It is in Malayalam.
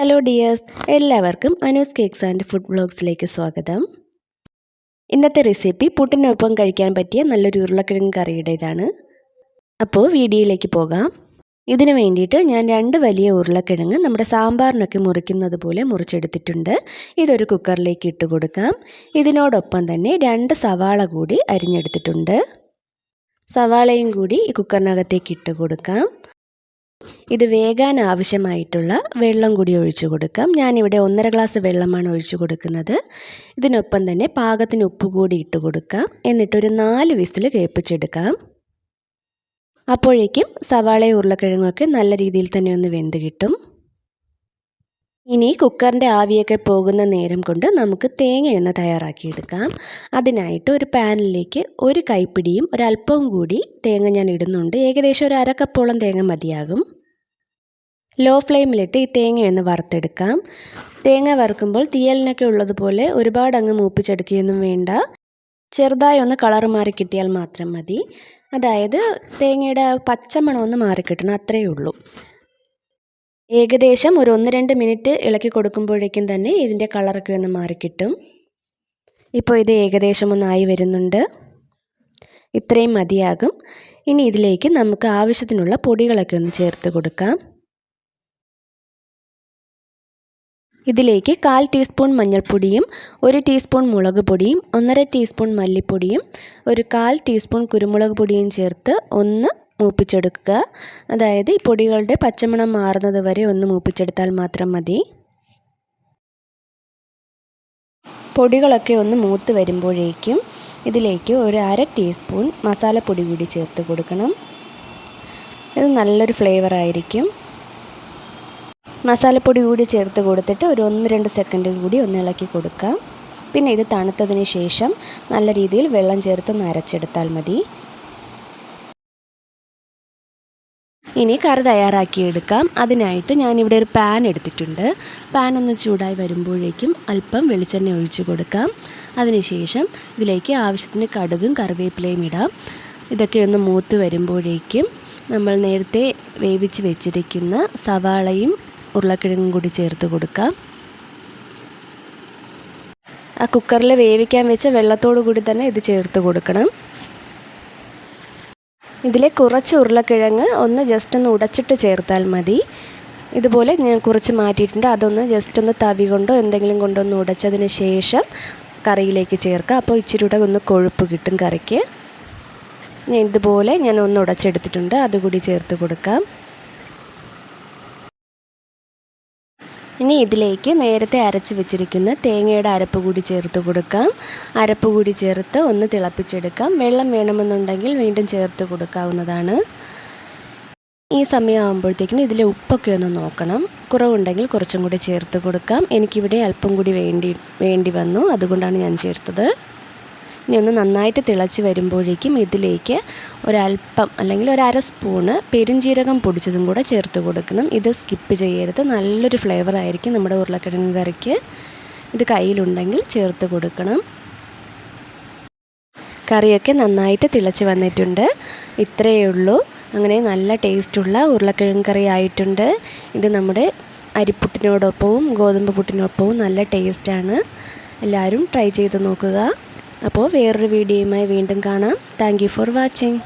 ഹലോ ഡിയേഴ്സ് എല്ലാവർക്കും അനൂസ് കേക്ക്സ് ആൻഡ് ഫുഡ് ബ്ലോഗ്സിലേക്ക് സ്വാഗതം. ഇന്നത്തെ റെസിപ്പി പുട്ടിനൊപ്പം കഴിക്കാൻ പറ്റിയ നല്ലൊരു ഉരുളക്കിഴങ്ങ് കറിയുടേതാണ്. അപ്പോൾ വീഡിയോയിലേക്ക് പോകാം. ഇതിന് വേണ്ടിയിട്ട് ഞാൻ രണ്ട് വലിയ ഉരുളക്കിഴങ്ങ് നമ്മുടെ സാമ്പാറിനൊക്കെ മുറിക്കുന്നത് പോലെ മുറിച്ചെടുത്തിട്ടുണ്ട്. ഇതൊരു കുക്കറിലേക്ക് ഇട്ട് കൊടുക്കാം. ഇതിനോടൊപ്പം തന്നെ രണ്ട് സവാള കൂടി അരിഞ്ഞെടുത്തിട്ടുണ്ട്. സവാളയും കൂടി ഈ കുക്കറിനകത്തേക്ക് ഇട്ട് കൊടുക്കാം. ഇത് വേകാൻ ആവശ്യമായിട്ടുള്ള വെള്ളം കൂടി ഒഴിച്ചു കൊടുക്കാം. ഞാനിവിടെ ഒന്നര ഗ്ലാസ് വെള്ളമാണ് ഒഴിച്ചു കൊടുക്കുന്നത്. ഇതിനൊപ്പം തന്നെ പാകത്തിന് ഉപ്പ് കൂടി ഇട്ട് കൊടുക്കാം. എന്നിട്ടൊരു നാല് വിസിൽ കേൾപ്പിച്ചെടുക്കാം. അപ്പോഴേക്കും സവാളയും ഉരുളക്കിഴങ്ങൊക്കെ നല്ല രീതിയിൽ തന്നെ ഒന്ന് വെന്ത് കിട്ടും. ഇനി കുക്കറിന്റെ ആവിയൊക്കെ പോകുന്ന നേരം കൊണ്ട് നമുക്ക് തേങ്ങയൊന്ന് തയ്യാറാക്കിയെടുക്കാം. അതിനായിട്ട് ഒരു പാനിലേക്ക് ഒരു കൈപ്പിടിയും ഒരല്പവും കൂടി തേങ്ങ ഞാൻ ഇടുന്നുണ്ട്. ഏകദേശം ഒരു അരക്കപ്പോളം തേങ്ങ മതിയാകും. ലോ ഫ്ലെയിമിലിട്ട് ഈ തേങ്ങയൊന്ന് വറുത്തെടുക്കാം. തേങ്ങ വറുക്കുമ്പോൾ തീയലിനൊക്കെ ഉള്ളതുപോലെ ഒരുപാട് അങ്ങ് മൂപ്പിച്ചെടുക്കുകയൊന്നും വേണ്ട. ചെറുതായി ഒന്ന് കളർ മാറി കിട്ടിയാൽ മാത്രം മതി. അതായത് തേങ്ങയുടെ പച്ചമണമൊന്ന് മാറിക്കിട്ടണം അത്രയേ ഉള്ളൂ. ഏകദേശം ഒരു ഒന്ന് രണ്ട് മിനിറ്റ് ഇളക്കി കൊടുക്കുമ്പോഴേക്കും തന്നെ ഇതിന്റെ കളറൊക്കെ ഒന്ന് മാറിക്കിട്ടും ഇപ്പോൾ ഇത് ഏകദേശം ഒന്നായി വരുന്നുണ്ട്. ഇത്രയും മതിയാകും. ഇനി ഇതിലേക്ക് നമുക്ക് ആവശ്യത്തിനുള്ള പൊടികളൊക്കെ ഒന്ന് ചേർത്ത് കൊടുക്കാം. ഇതിലേക്ക് കാൽ ടീസ്പൂൺ മഞ്ഞൾപ്പൊടിയും ഒരു ടീസ്പൂൺ മുളക് പൊടിയും ഒന്നര ടീസ്പൂൺ മല്ലിപ്പൊടിയും ഒരു കാൽ ടീസ്പൂൺ കുരുമുളക് പൊടിയും ചേർത്ത് ഒന്ന് മൂപ്പിച്ചെടുക്കുക. അതായത് ഈ പൊടികളുടെ പച്ചമണം മാറുന്നത് വരെ ഒന്ന് മൂപ്പിച്ചെടുത്താൽ മാത്രം മതി. പൊടികളൊക്കെ ഒന്ന് മൂത്ത് വരുമ്പോഴേക്കും ഇതിലേക്ക് ഒരു അര ടീസ്പൂൺ മസാലപ്പൊടി കൂടി ചേർത്ത് കൊടുക്കണം. ഇത് നല്ലൊരു ഫ്ലേവർ ആയിരിക്കും. മസാലപ്പൊടി കൂടി ചേർത്ത് കൊടുത്തിട്ട് ഒരു ഒന്ന് രണ്ട് സെക്കൻഡ് കൂടി ഒന്ന് ഇളക്കി കൊടുക്കാം. പിന്നെ ഇത് തണുത്തതിന് ശേഷം നല്ല രീതിയിൽ വെള്ളം ചേർത്തൊന്ന് അരച്ചെടുത്താൽ മതി. ഇനി കറി തയ്യാറാക്കിയെടുക്കാം. അതിനായിട്ട് ഞാനിവിടെ ഒരു പാൻ എടുത്തിട്ടുണ്ട്. പാൻ ഒന്ന് ചൂടായി വരുമ്പോഴേക്കും അല്പം വെളിച്ചെണ്ണ ഒഴിച്ചു കൊടുക്കാം. അതിനുശേഷം ഇതിലേക്ക് ആവശ്യത്തിന് കടുകും കറിവേപ്പിലയും ഇടാം. ഇതൊക്കെ ഒന്ന് മൂത്ത് വരുമ്പോഴേക്കും നമ്മൾ നേരത്തെ വേവിച്ച് വെച്ചിരിക്കുന്ന സവാളയും ഉരുളക്കിഴങ്ങും കൂടി ചേർത്ത് കൊടുക്കാം. ആ കുക്കറിൽ വേവിക്കാൻ വെച്ച വെള്ളത്തോടു കൂടി തന്നെ ഇത് ചേർത്ത് കൊടുക്കണം. ഇതിലെ കുറച്ച് ഉരുളക്കിഴങ്ങ് ഒന്ന് ജസ്റ്റ് ഒന്ന് ഉടച്ചിട്ട് ചേർത്താൽ മതി. ഇതുപോലെ ഞാൻ കുറച്ച് മാറ്റിയിട്ടുണ്ട്. അതൊന്ന് ജസ്റ്റ് ഒന്ന് തവി കൊണ്ടോ എന്തെങ്കിലും കൊണ്ടോ ഒന്ന് ഉടച്ചതിന് ശേഷം കറിയിലേക്ക് ചേർക്കുക. അപ്പോൾ ഇച്ചിരി കൂടെ ഒന്ന് കൊഴുപ്പ് കിട്ടും കറിക്ക്. ഞാൻ ഇതുപോലെ ഞാൻ ഒന്ന് ഉടച്ചെടുത്തിട്ടുണ്ട്. അതുകൂടി ചേർത്ത് കൊടുക്കാം. ഇനി ഇതിലേക്ക് നേരത്തെ അരച്ച് വെച്ചിരിക്കുന്ന തേങ്ങയുടെ അരപ്പ് കൂടി ചേർത്ത് കൊടുക്കാം. അരപ്പ് കൂടി ചേർത്ത് ഒന്ന് തിളപ്പിച്ചെടുക്കാം. വെള്ളം വേണമെന്നുണ്ടെങ്കിൽ വീണ്ടും ചേർത്ത് കൊടുക്കാവുന്നതാണ്. ഈ സമയമാകുമ്പോഴത്തേക്കിനും ഇതിലെ ഉപ്പൊക്കെ ഒന്ന് നോക്കണം. കുറവുണ്ടെങ്കിൽ കുറച്ചും കൂടി ചേർത്ത് കൊടുക്കാം. എനിക്കിവിടെ അല്പം കൂടി വേണ്ടി വേണ്ടി വന്നു. അതുകൊണ്ടാണ് ഞാൻ ചേർത്തത്. ഇനി ഒന്ന് നന്നായിട്ട് തിളച്ച് വരുമ്പോഴേക്കും ഇതിലേക്ക് ഒരല്പം അല്ലെങ്കിൽ ഒരു അര സ്പൂണ് പെരുംജീരകം പൊടിച്ചതും കൂടെ ചേർത്ത് കൊടുക്കണം. ഇത് സ്കിപ്പ് ചെയ്യരുത്. നല്ലൊരു ഫ്ലേവർ ആയിരിക്കും നമ്മുടെ ഉരുളക്കിഴങ്ങ് കറിക്ക്. ഇത് കയ്യിലുണ്ടെങ്കിൽ ചേർത്ത് കൊടുക്കണം. കറിയൊക്കെ നന്നായിട്ട് തിളച്ച് വന്നിട്ടുണ്ട്. ഇത്രയേ ഉള്ളൂ. അങ്ങനെ നല്ല ടേസ്റ്റുള്ള ഉരുളക്കിഴങ്ങ് കറി ആയിട്ടുണ്ട്. ഇത് നമ്മുടെ അരിപ്പുട്ടിനോടൊപ്പവും ഗോതമ്പ് പുട്ടിനൊപ്പവും നല്ല ടേസ്റ്റാണ് എല്ലാവരും ട്രൈ ചെയ്ത് നോക്കുക. അപ്പോൾ വേറൊരു വീഡിയോയുമായി വീണ്ടും കാണാം. Thank for watching